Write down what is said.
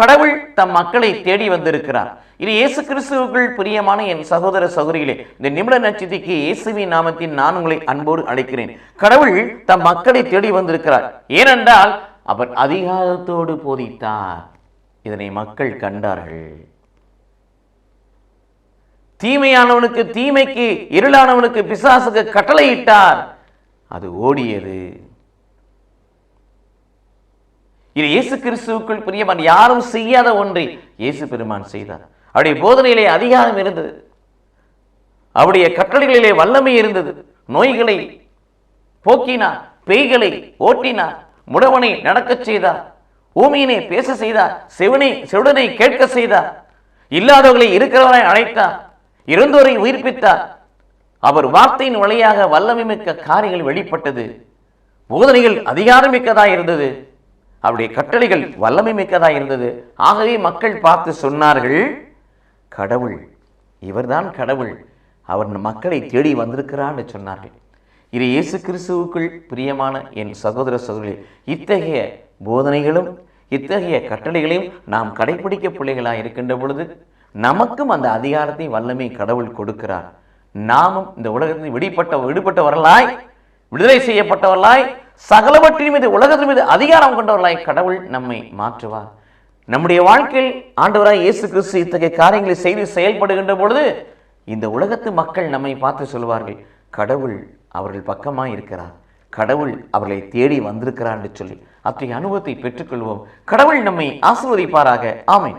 கடவுள் தம் மக்களை தேடி வந்திருக்கிறார். இது இயேசு கிறிஸ்துவுக்குள் பிரியமான என் சகோதர சகோதரிகளே இந்த நிமிட நட்சத்திற்கு இயேசுவின் நாமத்தில் நான் உங்களை அன்போடு அழைக்கிறேன். கடவுள் தம் மக்களை தேடி வந்திருக்கிறார். ஏனென்றால் அவர் அதிகாரத்தோடு போதித்தார். இதனை மக்கள் கண்டார்கள். தீமையானவனுக்கு தீமைக்கு இருளானவனுக்கு பிசாசுக்கு கட்டளையிட்டார். அது ஓடியது. இது இயேசு கிறிஸ்துவுக்குள் பிரியமான் யாரும் செய்யாத ஒன்றை இயேசு பெருமான் செய்தார். அவருடைய போதனையிலே அதிகாரம் இருந்தது. அவருடைய கட்டளைகளிலே வல்லமை இருந்தது. நோய்களை போக்கினார் பேய்களை ஓட்டினார் முடவனை நடக்கச் செய்தார் ஊமியினை பேச செய்தார் செவனை செவிடனை கேட்க செய்தார். இல்லாதவர்களை இருக்கிறவரை அழைத்தார் இறந்தோரை உயிர்ப்பித்தார். அவர் வார்த்தையின் வழியாக வல்லமை மிக்க காரியங்கள் வெளிப்பட்டது. போதனைகள் அதிகாரமிக்கதாக இருந்தது. அவருடைய கட்டளைகள் வல்லமை மிக்கதாக இருந்தது. ஆகவே மக்கள் பார்த்து சொன்னார்கள் கடவுள் இவர்தான் கடவுள். அவர் மக்களை தேடி வந்திருக்கிறான்னு சொன்னார்கள். இது இயேசு கிறிஸ்துவுக்குள் பிரியமான என் சகோதர சகோதரி இத்தகைய போதனைகளும் இத்தகைய கட்டளைகளையும் நாம் கடைபிடிக்க பிள்ளைகளாக இருக்கின்ற பொழுது நமக்கும் அந்த அதிகாரத்தை வல்லமை கடவுள் கொடுக்கிறார். நாமும் இந்த உலகத்தில் விடுபட்ட விடுபட்டவர்களாய் விடுதலை செய்யப்பட்டவர்களாய் சகலவற்றின் மீது உலகத்தின் மீது அதிகாரம் கொண்டவர்களாய் கடவுள் நம்மை மாற்றுவார். நம்முடைய வாழ்க்கையில் ஆண்டவராய் இயேசு கிறிஸ்து இத்தகைய காரியங்களை செய்து செயல்படுகின்ற பொழுது இந்த உலகத்து மக்கள் நம்மை பார்த்து சொல்வார்கள் கடவுள் அவர்கள் பக்கமாக இருக்கிறார். கடவுள் அவர்களை தேடி வந்திருக்கிறார் என்று சொல்லி. அத்தகைய அனுபவத்தை பெற்றுக்கொள்வோம். கடவுள் நம்மை ஆசீர்வதிப்பாராக. ஆமை